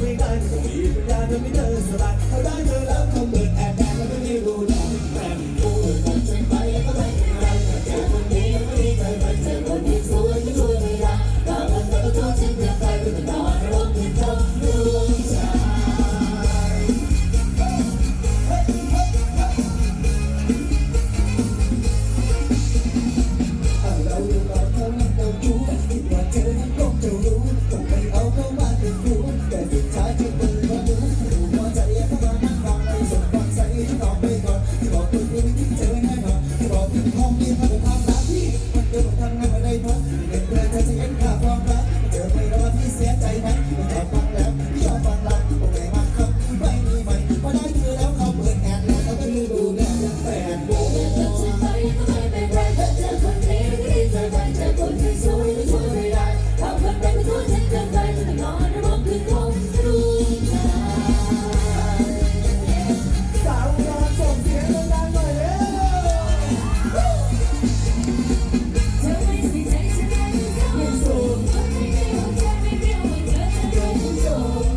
we got, we got, we got, we got,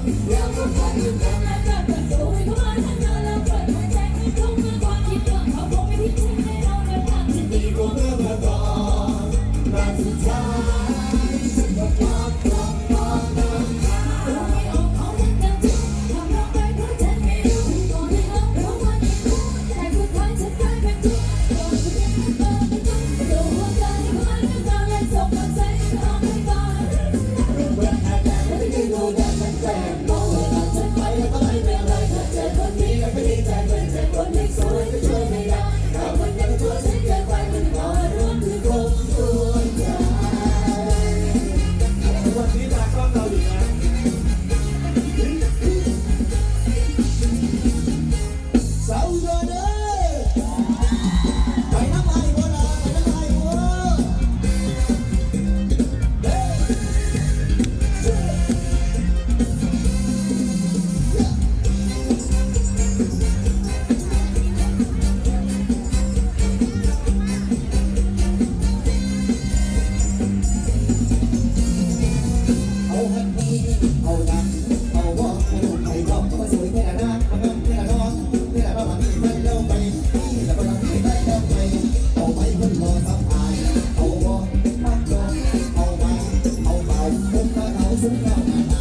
wanna be been like ให้ดีเอาดังเอาบอกลูกให้อกมาสวยแค่ละนะมางินแค่ละน้องแค่ละนเราไม่ละแค่บ้นเราไปเอาไปบนรอสับอาเอาบอกมาบอกเอามาเอาเบาผมก็เอาสุดยอด